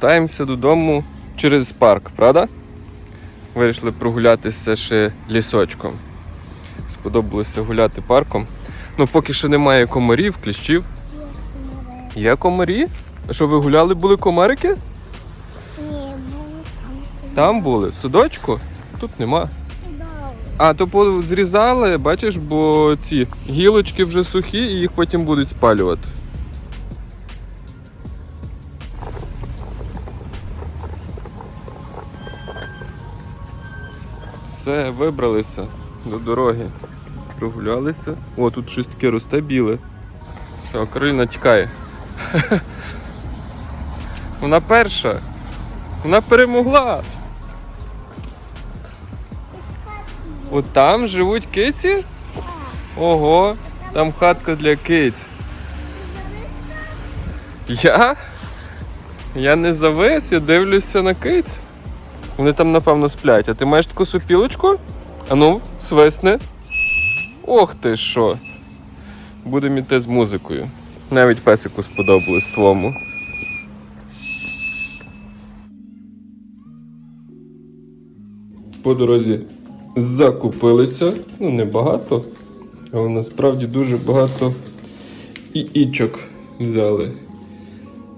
Вертаємося додому через парк, правда? Вирішили прогулятися ще лісочком. Сподобалося гуляти парком. Ну, поки що немає комарів, кліщів. Є комарі? А що ви гуляли, були комарики? Ні, було там. Там були, в садочку? Тут нема. А, то зрізали, бачиш, бо ці гілочки вже сухі і їх потім будуть спалювати. Все, вибралися до дороги. Прогулялися. О, тут щось таке росте біле. Все, Кароліна тікає. Вона перша. Вона перемогла. От там живуть киці? Ого, там хатка для киць. Я? Я не завис, я дивлюся на киць. Вони там, напевно, сплять. А ти маєш таку супілочку? Ану, свисни. Ох ти що. Будемо йти з музикою. Навіть песику сподобалось твому. По дорозі закупилися. Ну, не багато, але насправді дуже багато і ічок взяли.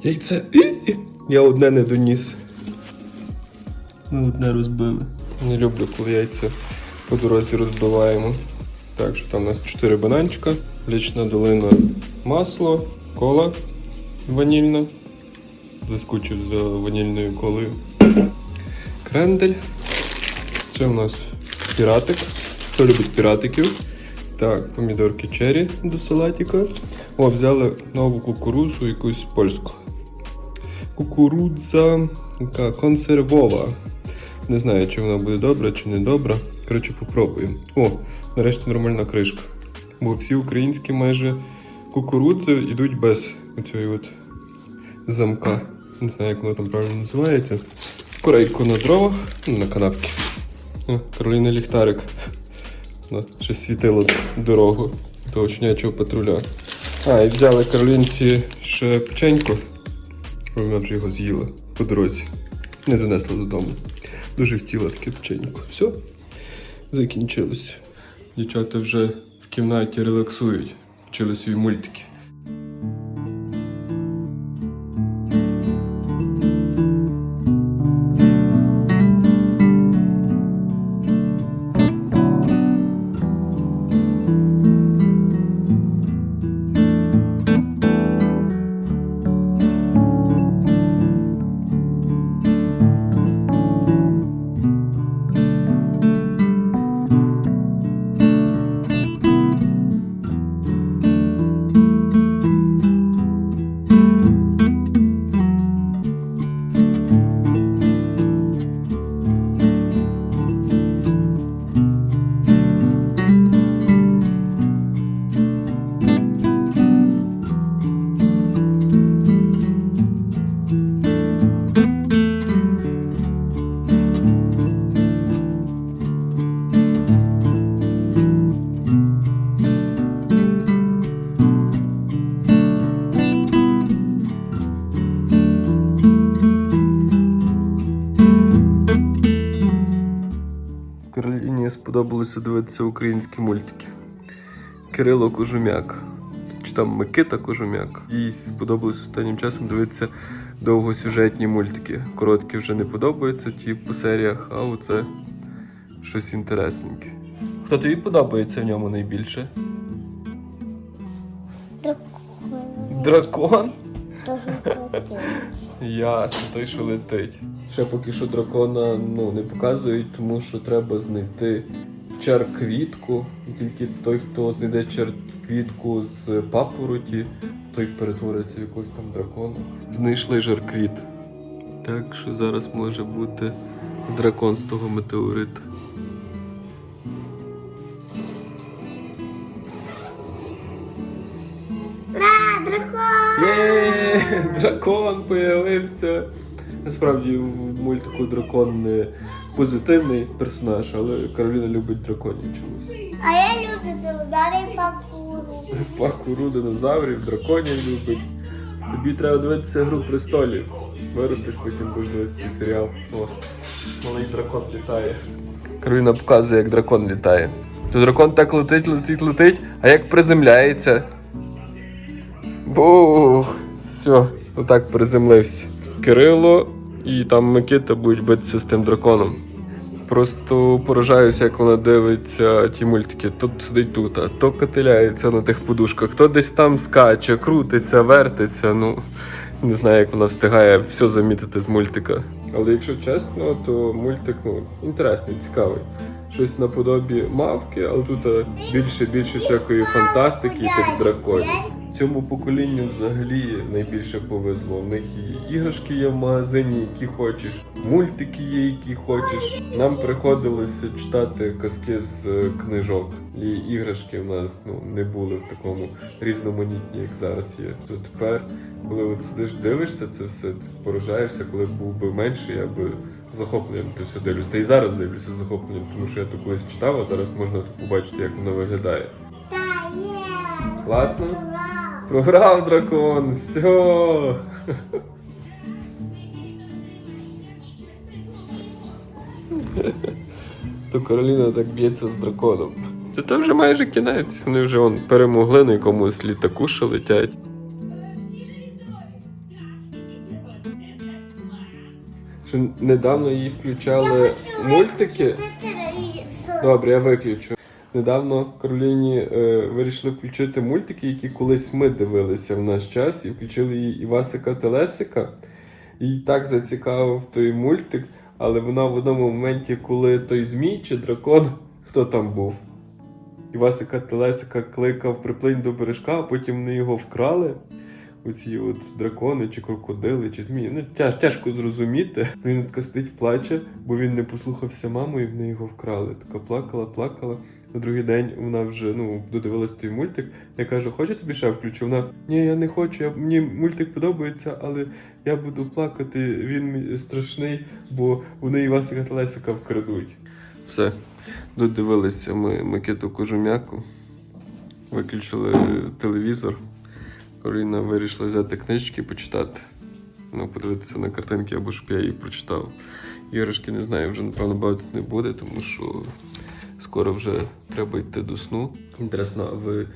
Яйце. Я одне не доніс. Ми одне розбили. Не люблю, коли яйця по дорозі розбиваємо. Так, що там у нас 4 бананчика, лічна долина масло, кола ванільна. Заскучив за ванільною колою. Крендель. Це у нас піратик. Хто любить піратиків? Так, помідорки черрі до салатика. О, взяли нову кукурудзу, якусь польську. Кукурудза яка консервова. Не знаю, чи вона буде добра, чи не добра. Коротше, попробуємо. О, нарешті нормальна кришка. Бо всі українські майже кукурудзи йдуть без оцієї от замка. Не знаю, як воно там правильно називається. Корейку на дровах, ну, на канапки. О, ліхтарик. Ще світило дорогу до очнячого патруля. А, і взяли Каролінці ще печенько. бо Вона вже його з'їла по дорозі. Не донесла додому. Дуже хотіла таке печенько. Все, закінчилось. Дівчата вже в кімнаті релаксують, вчили свої мультики. Сподобалося дивитися українські мультики. Кирило Кожумяк. Чи там Микита Кожумяк. Їй сподобалось останнім часом дивитися довгосюжетні мультики. Короткі вже не подобаються, ті по серіях, а оце щось інтересненьке. Хто тобі подобається в ньому найбільше? Дракон. Дракон? Ясно, той, що летить. Ще поки що дракона ну, не показують, тому що треба знайти чар-квітку. І тільки той, хто знайде чар-квітку з папороті, той перетвориться в якогось там дракона. Знайшли жар-квіт. Так що зараз може бути дракон з того метеорита. дракон появився. Насправді в мультику дракон не позитивний персонаж, але Кароліна любить драконів чомусь. А я люблю динозаврів пакуру. Пакуру динозаврів, драконів любить. Тобі треба дивитися гру престолів. Виростеш, потім будеш дивитися серіал. О, малий дракон літає. Кароліна показує, як дракон літає. То дракон так летить, летить, летить, а як приземляється. Бух! Все, отак приземлився. Кирило і там Микита будуть битися з тим драконом. Просто поражаюся, як вона дивиться ті мультики. То сидить тут, а то катиляється на тих подушках, то десь там скаче, крутиться, вертиться. Ну не знаю, як вона встигає все замітити з мультика. Але якщо чесно, то мультик ну, інтересний, цікавий. Щось наподобі мавки, але тут е, більше більше всякої фантастики і тих драконів. Цьому поколінню взагалі найбільше повезло. В них і іграшки є в магазині, які хочеш, мультики є, які хочеш. Нам приходилося читати казки з е, книжок. І іграшки в нас ну, не були в такому різноманітні, як зараз є. То тепер, коли от сидиш, дивишся це все, ти поражаєшся, коли був би менший, я би захопленням то все дивлюся. Та і зараз дивлюся захопленням, тому що я то колись читав, а зараз можна тут побачити, як воно виглядає. Та є. Класно? Програв дракон, все. То Кароліна так б'ється з драконом. Та то вже майже кінець. Вони вже он перемогли на якомусь літаку, що летять. Що недавно її включали мультики. Добре, я виключу. Недавно Кароліні е, вирішили включити мультики, які колись ми дивилися в наш час, і включили її Івасика Телесика. Їй так зацікавив той мультик, але вона в одному моменті, коли той змій чи дракон, хто там був? Івасика Телесика кликав приплинь до бережка, а потім вони його вкрали. Оці от дракони, чи крокодили, чи змії. Ну, тяж, тяжко зрозуміти. Він така сидить, плаче, бо він не послухався маму, і вони його вкрали. Така плакала, плакала. На другий день вона вже ну, додивилась той мультик. Я кажу, хочу тобі ще включу? Вона ні, я не хочу. Я, мені мультик подобається, але я буду плакати. Він страшний, бо вони Івасика Телесика вкрадуть. Все, додивилися ми Микиту Кожум'яку, виключили телевізор. Кароліна вирішила взяти книжки почитати. Ну, подивитися на картинки, або ж я її прочитав. Іграшки не знаю, вже напевно бавитися не буде, тому що скоро вже треба йти до сну. Інтересно, а ви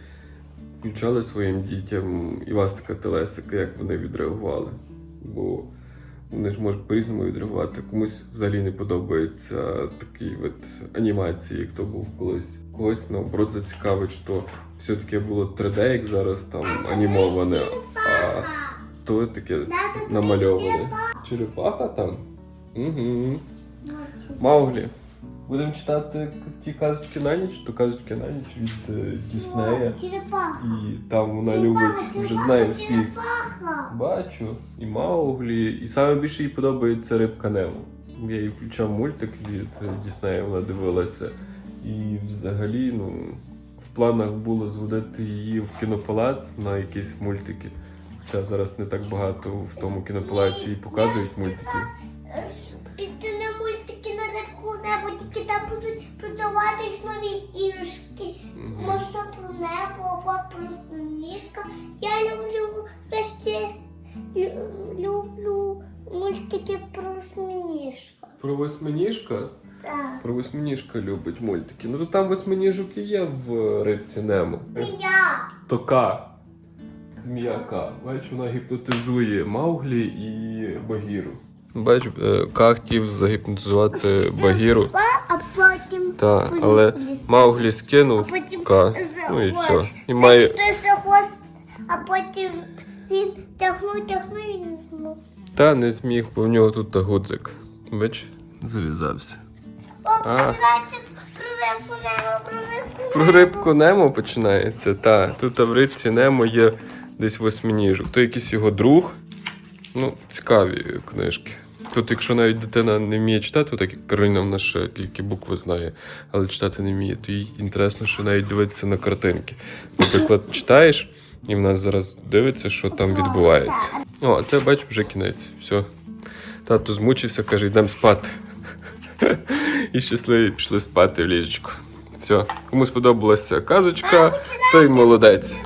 включали своїм дітям Івасика Телесика, як вони відреагували? Бо вони ж можуть по-різному відреагувати. Комусь взагалі не подобається такий вид анімації, як то був колись. Когось наоборот зацікавить, що все-таки було 3D, як зараз там анімоване, а то таке намальоване. Черепаха там? Угу. Мауглі. Будемо читати ті казочки на ніч, то казочки на ніч від е, Діснея. Черепаха. І там вона любить, вже знає всіх. Черепаха. Бачу, і Мауглі, і саме більше їй подобається рибка Немо. Я їй включав мультик від е, Діснея, вона дивилася. І взагалі, ну, в планах було зводити її в кінопалац на якісь мультики. Хоча зараз не так багато в тому кінопалаці і показують мультики. Будуть нові іграшки. Можна про небо або про ніжка. Я люблю врешті люблю мультики про сніжка. Про восьминіжка? Так. Про восьминіжка любить мультики. Ну то там восьминіжок і є в рибці Немо. Я. Тока. Зміяка. Бачиш, вона гіпнотизує Мауглі і Багіру. Бач, Ка хотів загіпнотизувати Багіру. А потім Та, але Мауглі скинув А потім Ка. Ну і все. І має. А потім він тягнув, тягнув і не змог. Та не зміг, бо в нього тут та гудзик. Бач, зав'язався. О, А. починається про рибку небо, про рибку Про рибку Немо починається. Та, тут в рибці Немо є десь восьминіжок. То якийсь його друг. Ну, цікаві книжки. Тут, якщо навіть дитина не вміє читати, так як Кароліна в нас тільки букви знає, але читати не вміє, то їй інтересно, що навіть дивитися на картинки. Наприклад, читаєш, і в нас зараз дивиться, що там відбувається. О, а це бачу вже кінець. Все. Тато змучився, каже, йдемо спати. І щасливі пішли спати в ліжечко. Все, кому сподобалася казочка, той молодець.